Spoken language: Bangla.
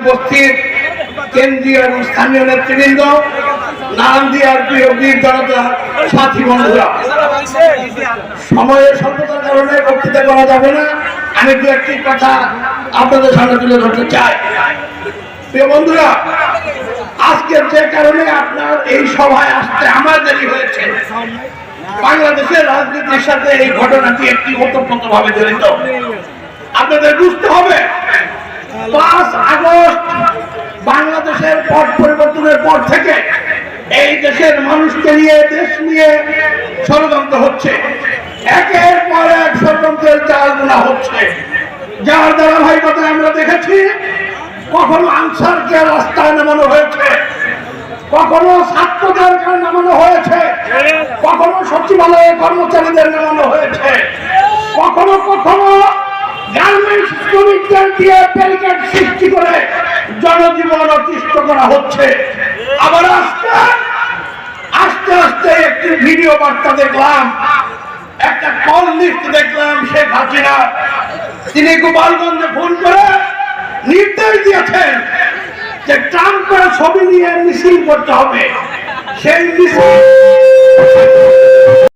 উপস্থিত কেন্দ্রীয় এবং স্থানীয় নেতৃবৃন্দ, নারায়ণদিয়ার প্রিয় বীর জনতা সাথী বন্ধুরা। সময়ের স্বল্পতার কারণে বক্তৃতা করা যাবে না। আমি দু একটি কথা আপনাদের সামনে তুলে ধরতে চাই। বন্ধুরা, আজকের যে কারণে আপনার এই সভায় আসতে আমার দেরি হয়েছে। বাংলাদেশের রাজনীতির সাথে এই ঘটনাটি একটি ওতপ্রোতভাবে জড়িত। আপনাদের বুঝতে পট পরিবর্তনের পর থেকে এই দেশের মানুষকে নিয়ে, দেশ নিয়ে ষড়যন্ত্র হচ্ছে। একের পর এক ষড়যন্ত্রের জাল বোনা হচ্ছে। যার ধারাবাহিকতা আমরা দেখেছি, কখনো আনসারকে রাস্তায় নামানো হয়েছে, কখনো ছাত্রদেরকে নামানো হয়েছে, কখনো সচিবালয়ে কর্মচারীদের নামানো হয়েছে, কখনো কখনো গার্মেন্টস শ্রমিকদের দিয়ে ব্যারিকেড সৃষ্টি করে করা হচ্ছে। আবার আস্তে আস্তে আস্তে একটি ভিডিও বার্তা দেখলাম। একটা কল লিস্ট দেখলাম শেখ হাসিনা। তিনি গোপালগঞ্জে ফোন করে নির্দেশ দিয়েছেন যে ট্রাম্পের ছবি নিয়ে মিছিল করতে হবে। সেই মিছিল